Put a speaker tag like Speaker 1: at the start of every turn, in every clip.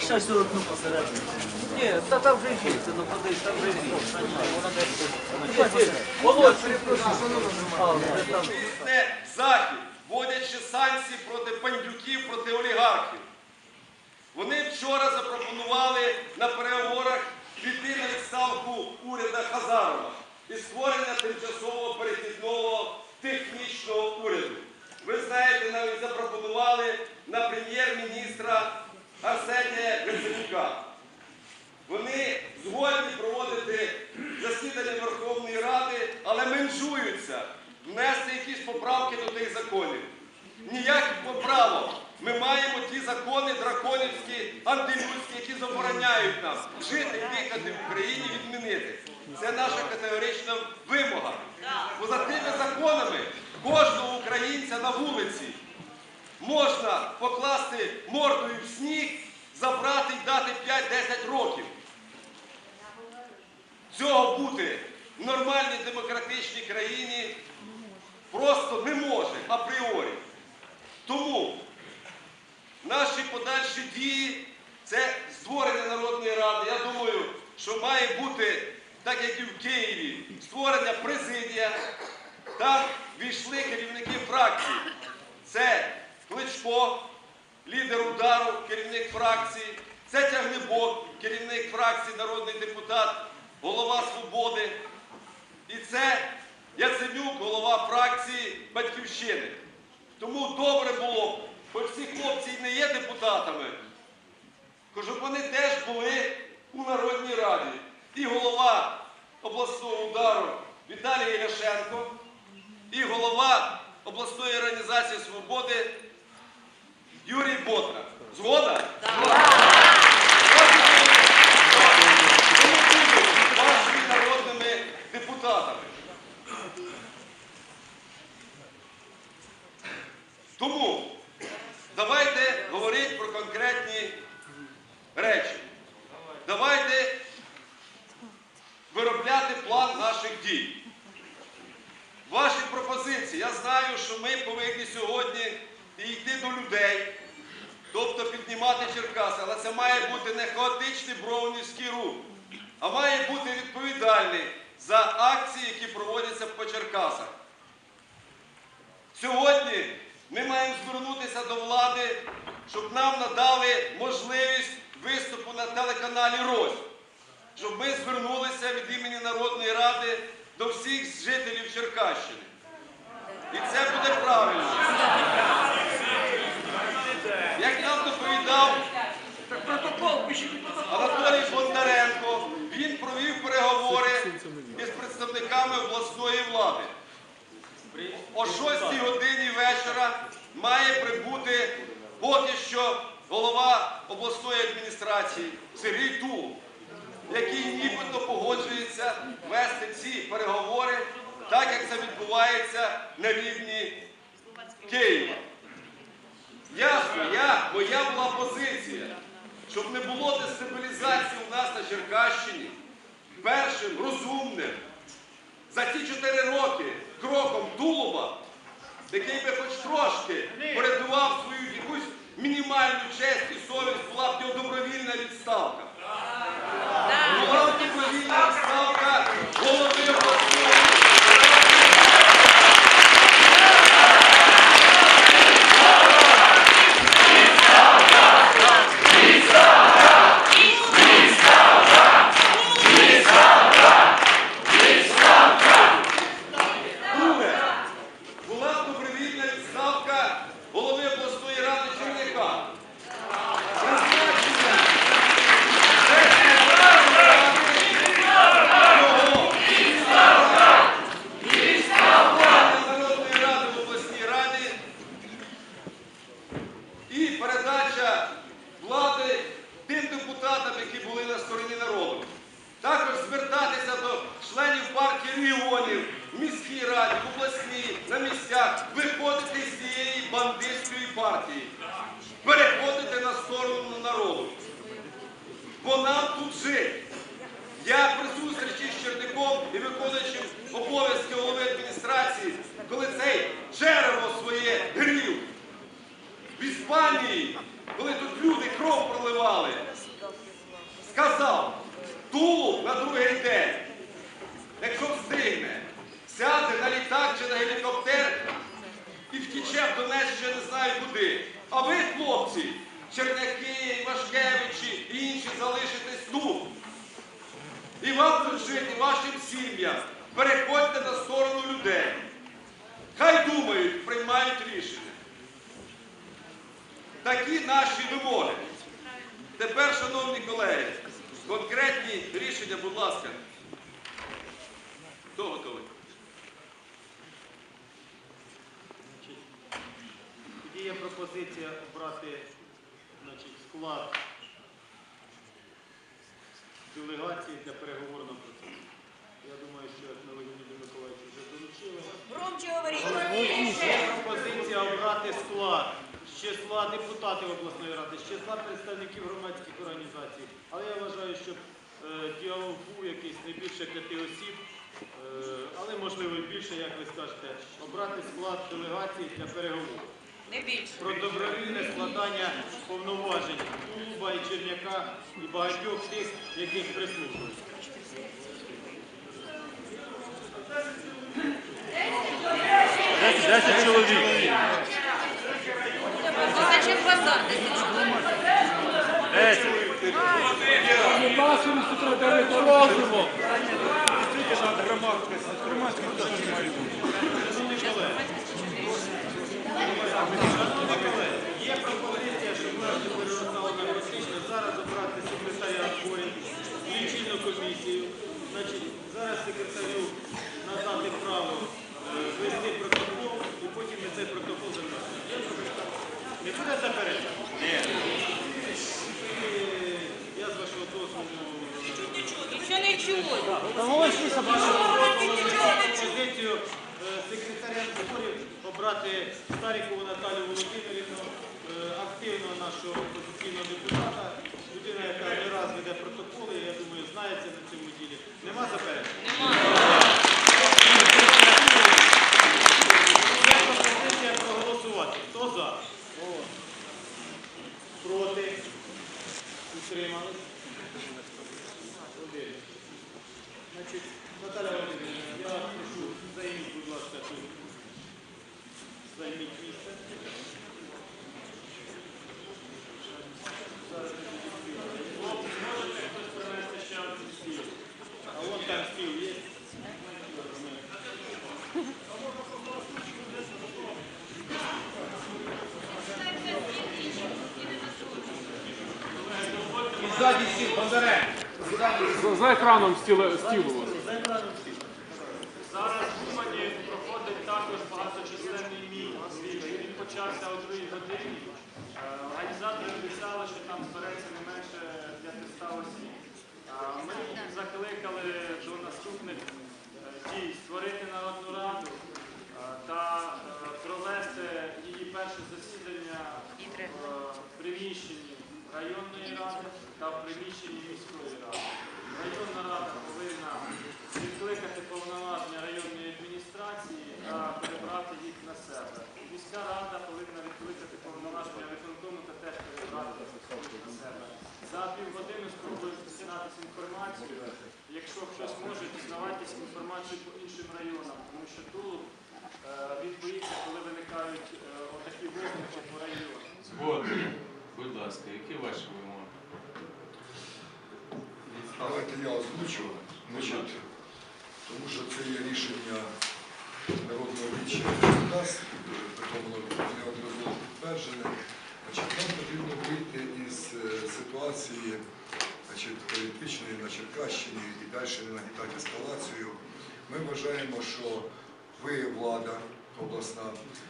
Speaker 1: Все одну посередині. Ні, та там вже жінці, ну подивись, там вже жінці. Володь, перепрошую, А, вже
Speaker 2: захід, вводячи санкції проти пандюків, проти олігархів. Вони вчора запропонували на переговорах піти на відставку уряду Хазарова і створення тимчасового перехідного технічного уряду. Ви знаєте, навіть запропонували на прем'єр-міністра Арсенія Гриценюка. Вони згодні проводити засідання Верховної Ради, але меншуються внести якісь поправки до тих законів. Ніяких поправок. Ми маємо ті закони драконівські, антилюдські, які забороняють нам жити, дихати в Україні, відмінити. Це наша категорична вимога. Бо за тими законами кожного українця на вулиці можна покласти мордою в сніг, забрати і дати 5-10 років. Цього бути в нормальній демократичній країні просто не може апріорі. Тому наші подальші дії це створення Народної Ради. Я думаю, що має бути, так як і в Києві, створення президія. Там війшли керівники фракцій. Це Кличко, лідер удару, керівник фракції, це Тягнебок, керівник фракції, народний депутат, голова Свободи. І це Яценюк, голова фракції Батьківщини. Тому добре було, б, хоч всі хлопці і не є депутатами, щоб вони теж були у Народній Раді. І голова обласного удару Віталій Яшенко, і голова обласної організації Свободи Юрій Ботка. Згода? Вони Тому давайте говорити про конкретні речі. Давайте виробляти план наших дій. Ваші пропозиції. Я знаю, що ми повинні сьогодні йти до людей, тобто піднімати Черкаси, але це має бути не хаотичний броунівський рух, а має бути відповідальний за акції, які проводяться по Черкасах. Сьогодні ми маємо звернутися до влади, щоб нам надали можливість виступу на телеканалі Рось, щоб ми звернулися від імені Народної Ради до всіх жителів Черкащини. І це буде правильно. Як нам доповідав Анатолій Бондаренко, він провів переговори із представниками обласної влади. О 6 годині вечора має прибути поки що голова обласної адміністрації Сергій Тул, який нібито погоджується вести ці переговори так, як це відбувається на рівні Києва. Ясно, я, моя була позиція, щоб не було дестабілізації у нас на Черкащині, першим розумним за ті чотири роки кроком Тулуба, який би хоч трошки порятував свою якусь мінімальну честь і совість, була б його добровільна відставка. Була б добровільна відставка голови обласної. Друге, була б добровільна відставка голови обласної ради Черняка. Призначення Народної ради в обласній раді і передача влади тим депутатам, які були на стороні народу. Також звертатися до членів партії регіонів, в міській раді, в обласній, на місцях, виходити з цієї бандитської партії, переходити на сторону народу. Бо нам тут жити. Я при зустрічі з Черником і виконуючим обов'язки адміністрації, коли своє грів, від впливали, сказав, Тулу на другий день, якщо встигне, сяде на літак чи на гелікоптер і втіче в Донецьк, ще не знаю куди. А ви, хлопці, Черняки, Вашкевичі і інші залишитесь тут. І вам тут жити, і вашим сім'ям. Переходьте на сторону людей. Хай думають, приймають рішення. Такі наші вимоги. Тепер, шановні колеги, конкретні рішення, будь ласка. Хто готовий?
Speaker 3: Тоді є пропозиція обрати значить, склад делегації для переговорного процесу. Я думаю, що Леоніду Миколаївичу вже доручили.
Speaker 4: Громче говоріть.
Speaker 3: Пропозиція обрати склад з числа депутатів обласної ради, з числа представників громадських організацій. Але я вважаю, що е, діалог був якийсь не більше п'яти осіб, е, але можливо і більше, як ви скажете, обрати склад делегації для переговорів
Speaker 4: Не більше.
Speaker 3: про добровільне складання повноважень Клуба і Черняка і багатьох тих, яких.
Speaker 4: Ну, зачем базар?
Speaker 3: Є пропозиція, щоб ми перерозали на зараз обрати секретаря зборів, лічильну комісію. Значить, зараз секретарю надати право е, вести протокол і потім ми цей протокол занесемо. Є пропозиція? Не буде заперечень? Ні. Я з вашого дозволу
Speaker 4: Нічого чую.
Speaker 3: пропозицію е, секретаря зборів обрати Старікову Наталію Володимирівну, е, активного нашого опозиційного депутата, людина, яка не раз веде протоколи, я думаю, знається на цьому ділі. Нема заперечень? Є проголосувати. Хто за? Проти? Утримались? Один. Значить, Наталя Володимирівна, я прошу, займіть, будь ласка, тут. Займіть місце. Зараз ми тоді стіл. Хлопці, можете хтось принести ще один стіл? А вон там стіл є.
Speaker 5: За, за екраном стіл, стіл у вас.
Speaker 6: Зараз в Умані проходить також багаточисленний мій. Він почався о 2 годині. Е, Організатори обіцяли, що там збереться не менше 500 осіб. Е, Ми їх закликали до наступних е, дій створити народну раду е, та е, провести її перше засідання в приміщенні районної ради та в приміщенні міської ради. Районна рада повинна відкликати повноваження районної адміністрації та перебрати їх на себе. Міська рада повинна відкликати повноваження виконкому та теж перебрати їх на себе. За півгодини спробуємо дізнатися інформацію. Якщо хтось може, дізнавайтесь інформацію по іншим районам, тому що Тулуб е, відбоїться, коли виникають е, отакі вогники по району.
Speaker 7: Згодні. Будь ласка, які ваші вимоги?
Speaker 8: Давайте я озвучу, значить, тому що це є рішення народного віччя нас, було неодноразово підтверджене. Значить, нам потрібно вийти із е, ситуації значить, політичної на Черкащині і далі не нагнітати ескалацію. Ми вважаємо, що ви, влада обласна,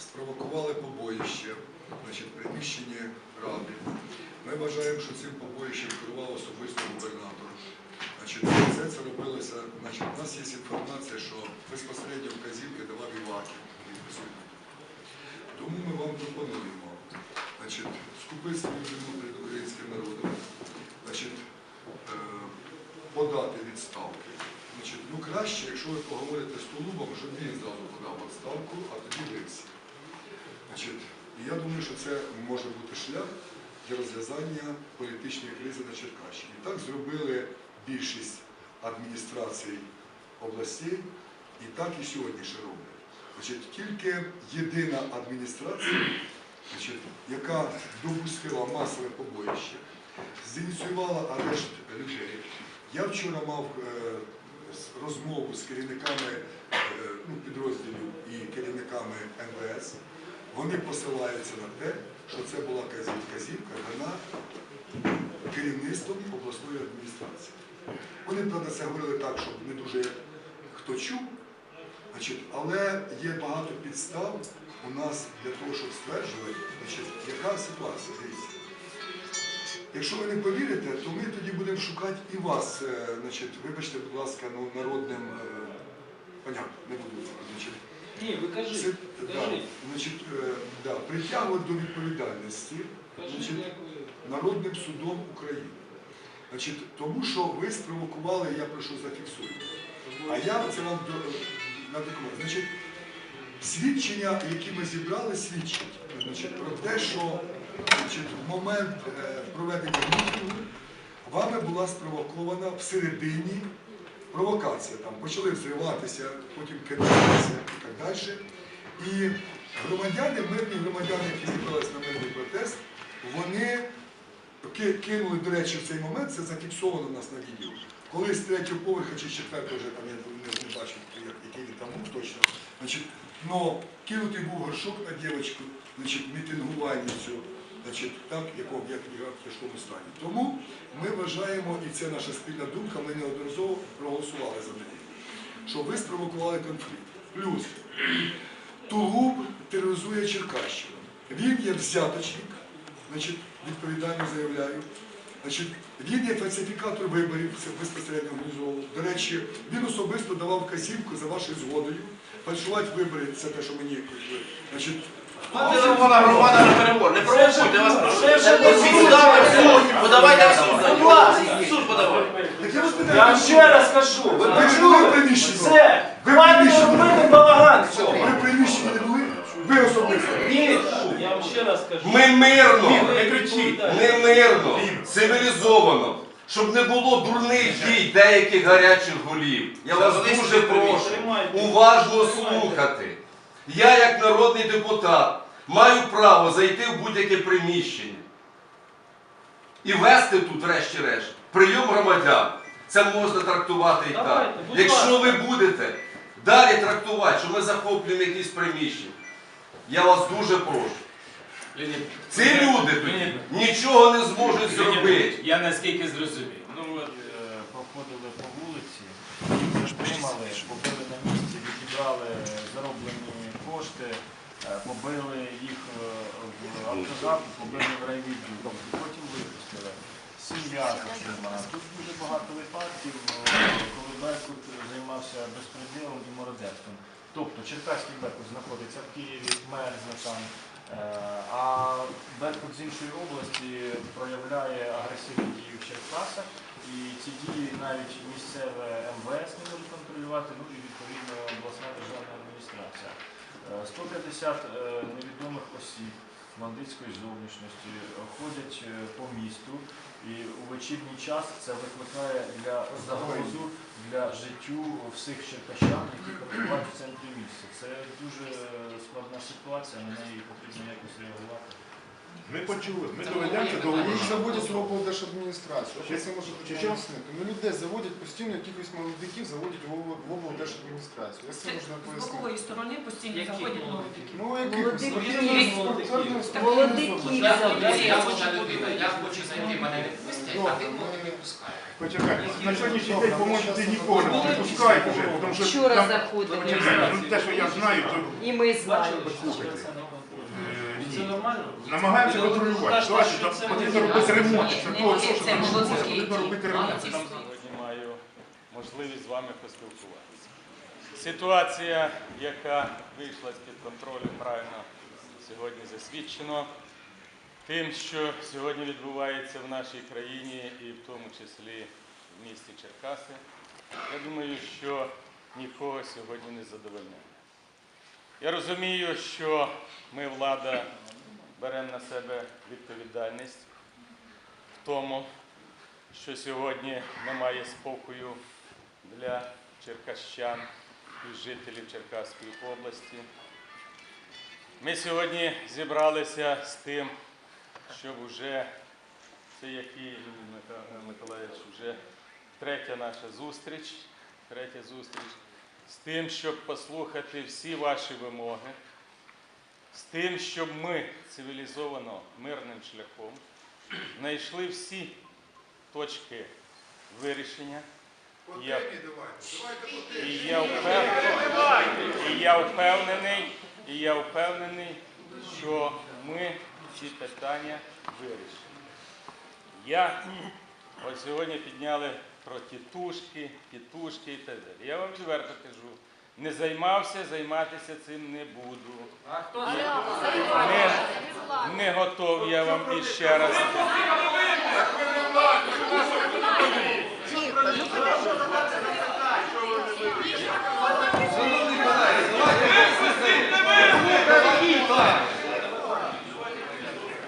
Speaker 8: спровокували побоїще значить, в приміщенні ради. Ми вважаємо, що цим побоїщем керував особисто губернатор. Значить, все це робилося. Значить, у нас є інформація, що безпосередньо вказівки давав Іваків. Тому ми вам пропонуємо значить, скупити свою вину перед українським народом, значить, е, подати відставки. Значить, ну краще, якщо ви поговорите з Тулубом, щоб він зразу подав відставку, а тоді ви всі. Значить, і я думаю, що це може бути шлях для розв'язання політичної кризи на Черкащині. Так зробили більшість адміністрацій областей, і так і сьогодні ще роблять. Значить, тільки єдина адміністрація, значить, яка допустила масове побоїще, зініціювала арешт людей. Я вчора мав е, розмову з керівниками е, ну, підрозділів і керівниками МВС. Вони посилаються на те, що це була казів- казівка дана керівництвом обласної адміністрації. Вони правда це говорили так, щоб не дуже хто чув, значить, але є багато підстав у нас для того, щоб стверджувати, значить, яка ситуація. Дивіться. Якщо ви не повірите, то ми тоді будемо шукати і вас, е, значить, вибачте, будь ласка, ну, народним, е, понятно, не буду, значить,
Speaker 9: Ні, ви
Speaker 8: це,
Speaker 9: кажіть,
Speaker 8: да,
Speaker 9: кажіть.
Speaker 8: значить, е, да, притягувати до відповідальності значить, Народним судом України. Значить, тому що ви спровокували, я прошу зафіксуйте. А я це вам до, на документ. Значить, свідчення, які ми зібрали, свідчать значить, про те, що значить, в момент е, проведення мітингу вами була спровокована всередині провокація. Там почали взриватися, потім кидатися і так далі. І громадяни, мирні громадяни, які зібралися на мирний протест, вони кинули, до речі, в цей момент, це зафіксовано у нас на відео. Коли з третього поверха чи з четвертого вже там я не, не бачив, який він там був точно. Значить, но кинутий був горшок на дівчинку, значить, мітингувальницю, значить, так, якого як в тяжкому стані. Тому ми вважаємо, і це наша спільна думка, ми неодноразово проголосували за неї, що ви спровокували конфлікт. Плюс Тулуб тероризує Черкащину. Він є взяточник, значить, відповідально заявляю. Значить, він є фальсифікатор виборів, це безпосередньо організовував. До речі, він особисто давав вказівку за вашою згодою. Фальшувати вибори це те, що мені значить,
Speaker 10: Пане Романа Романа на переговор, не провокуйте вас прошу. Суд в суд, подавайте в суд на нього. Суд подавайте.
Speaker 8: Я
Speaker 1: вам ще раз кажу, ви
Speaker 8: ви ж були?
Speaker 1: Все,
Speaker 8: Ви приміщені.
Speaker 1: робити балаган в цьому.
Speaker 8: Ви в приміщенні не були? Ви особисто.
Speaker 1: Ні, я вам ще раз кажу.
Speaker 2: Ми мирно,
Speaker 1: Не кричіть.
Speaker 2: не мирно, цивілізовано, щоб не було дурних дій деяких гарячих голів. Я вас дуже прошу уважно слухати. Я, як народний депутат, маю право зайти в будь-яке приміщення і вести тут, врешті-решт, прийом громадян. Це можна трактувати і так. Якщо ви будете далі трактувати, що ми захоплюємо якісь приміщення, я вас дуже прошу. Ці люди тоді нічого не зможуть зробити.
Speaker 11: Я наскільки зрозумів. Ну от е, проходили по вулиці, затримали, побили на місці, відібрали зароблені кошти, е, побили їх е, в автозаку, побили в райвідділ, тобто потім випустили. Сім'я затримана. Тут дуже багато випадків, е, коли Беркут займався безпреділом і мародерством. Тобто Черкаський Беркут знаходиться в Києві, мерзне там. А Беркут з іншої області проявляє агресивні дії в Черкасах, і ці дії навіть місцеве МВС не може контролювати, ну і відповідно обласна державна адміністрація. Е, 150 е, невідомих осіб бандитської зовнішності ходять е, по місту, і у вечірній час це викликає для загрозу для життю всіх черкащан, які перебувають в центрі міста. Це дуже е, складна ситуація, на неї потрібно якось реагувати.
Speaker 12: Ми почули, ми доведемо до
Speaker 13: Їх заводять в облдержадміністрацію. Що це може
Speaker 12: Чи що?
Speaker 13: пояснити? Ну людей заводять постійно, якихось молодиків заводять в обл- в облдержадміністрацію. Як це можна
Speaker 14: З
Speaker 13: пояснити?
Speaker 14: бокової сторони постійно заходять молодики.
Speaker 13: Ну якихось
Speaker 1: Молодиків.
Speaker 13: спортивних
Speaker 14: Молодиків.
Speaker 1: Я
Speaker 14: Я
Speaker 1: хочу зайти, мене не пустять,
Speaker 13: а ти не
Speaker 12: Почекай, на сьогоднішній день, по-моєму, ти нікого не пускають вже, тому що
Speaker 14: Вчора
Speaker 12: там-
Speaker 14: заходили.
Speaker 12: Почекай, ну те, що я знаю, то
Speaker 14: І ми знаємо.
Speaker 12: Е,
Speaker 1: Це
Speaker 12: ні.
Speaker 1: нормально?
Speaker 12: Намагаємося контролювати. Ситуацію,
Speaker 1: Це
Speaker 12: там потрібно робити ремонт. Це того, що
Speaker 14: це
Speaker 12: там потрібно робити ремонт.
Speaker 11: Сьогодні маю можливість з вами поспілкуватися. Ситуація, яка вийшла з-під контролю, правильно сьогодні засвідчено тим, що сьогодні відбувається в нашій країні і в тому числі в місті Черкаси. Я думаю, що нікого сьогодні не задовольняє. Я розумію, що ми, влада, беремо на себе відповідальність в
Speaker 15: тому, що сьогодні немає спокою для черкащан і жителів Черкаської області. Ми сьогодні зібралися з тим, щоб вже це який Миколаївич, вже третя наша зустріч, третя зустріч з тим, щоб послухати всі ваші вимоги, з тим, щоб ми цивілізовано мирним шляхом знайшли всі точки вирішення. І Я, і я впевнений, і я впевнений, і я впевнений, що ми ці питання вирішимо. Я от сьогодні підняли про тітушки, тітушки і так далі. Я вам відверто кажу, не займався, займатися цим не буду. Не, не готов я вам іще раз.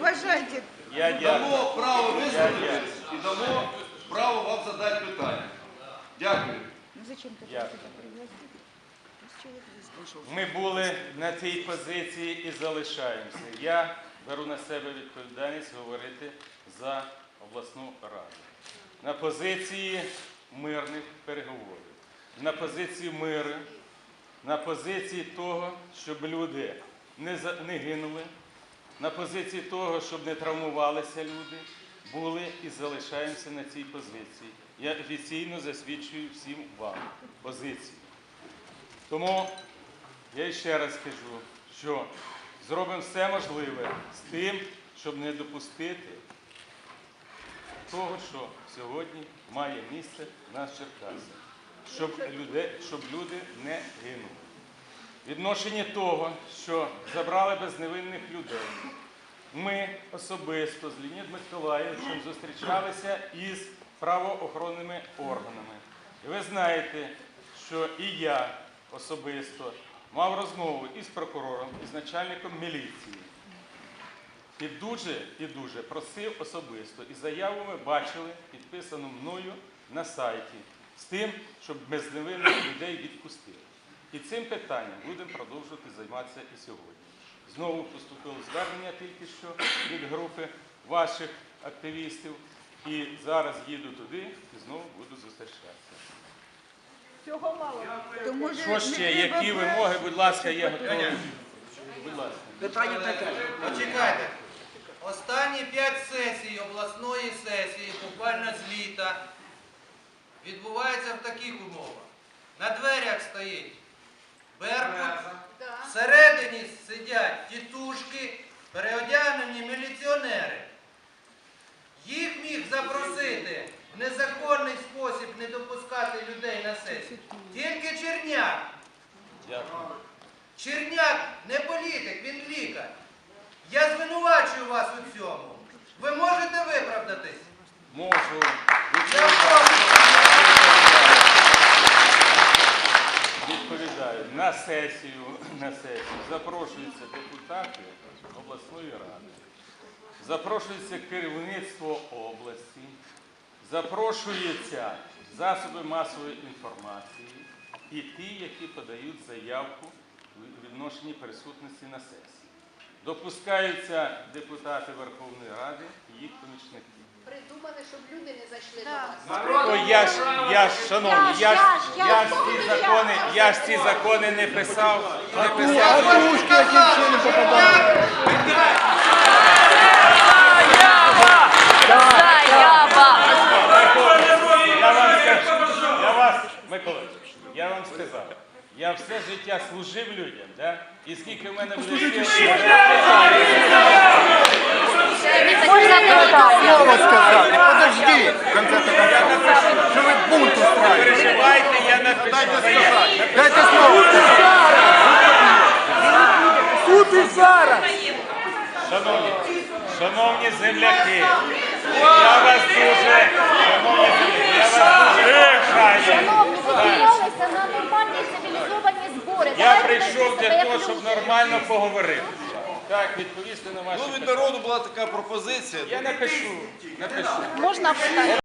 Speaker 14: Уважайте.
Speaker 15: Я дякую.
Speaker 2: Дамо право
Speaker 15: Я
Speaker 2: і дамо право вам задати питання. Дякую.
Speaker 14: Ну.
Speaker 15: Ми були на цій позиції і залишаємося. Я беру на себе відповідальність говорити за обласну раду. На позиції мирних переговорів, на позиції миру, на позиції того, щоб люди не, за- не гинули, на позиції того, щоб не травмувалися люди, були і залишаємося на цій позиції. Я офіційно засвідчую всім вам позицію. Тому я ще раз скажу, що зробимо все можливе з тим, щоб не допустити того, що сьогодні має місце в нас Черкасах, щоб люди, щоб люди не гинули. Відношення того, що забрали безневинних людей, ми особисто з Леонідом Миколаївичем зустрічалися із правоохоронними органами. І ви знаєте, що і я особисто мав розмову із прокурором, із начальником міліції. І дуже, і дуже просив особисто. І заяву ми бачили, підписану мною на сайті, з тим, щоб безневинних людей відпустили. І цим питанням будемо продовжувати займатися і сьогодні. Знову поступило звернення тільки що від групи ваших активістів. І зараз їду туди і знову буду зустрічатися.
Speaker 14: Всього мало. То може
Speaker 15: Що ще? Які вимоги, будь ласка. Будь ласка.
Speaker 1: Питання таке.
Speaker 16: Почекайте. Останні п'ять сесій обласної сесії, буквально з літа, відбуваються в таких умовах. На дверях стоїть Беркут, всередині сидять тітушки, переодягнені міліціонери. Їх міг запросити в незаконний спосіб не допускати людей на сесію. Тільки Черняк.
Speaker 15: Дякую.
Speaker 16: Черняк не політик, він лікар. Я звинувачую вас у цьому. Ви можете виправдатись?
Speaker 15: Можу.
Speaker 16: Я прошу.
Speaker 15: На сесію, на сесію запрошуються депутати обласної ради, запрошується керівництво області, запрошуються засоби масової інформації і ті, які подають заявку у відношенні присутності на сесії. Допускаються депутати Верховної Ради і їх помічники.
Speaker 14: Придумали, щоб люди не зайшли до вас.
Speaker 15: То я ж, я ж, шановні, я ж, я ж ці закони, я ж ці закони не писав, не писав. Я вам скажу, я вас, Микола, я вам сказав, я все життя служив людям, да? і скільки в мене буде сил,
Speaker 12: Слово сказати, подожди. Що ви бунт устраиваете?
Speaker 15: переживайте, я напишу.
Speaker 12: Дайте слово. Тут і зараз.
Speaker 15: Шановні, шановні земляки, я вас дуже, шановні земляки, я вас дуже
Speaker 14: на нормальні цивілізовані збори.
Speaker 15: Я прийшов для того, щоб нормально поговорити. Так, відповісти на ваші
Speaker 2: Ну, від
Speaker 15: питання.
Speaker 2: народу була така пропозиція.
Speaker 15: Я напишу. Напишу.
Speaker 14: Можна питання?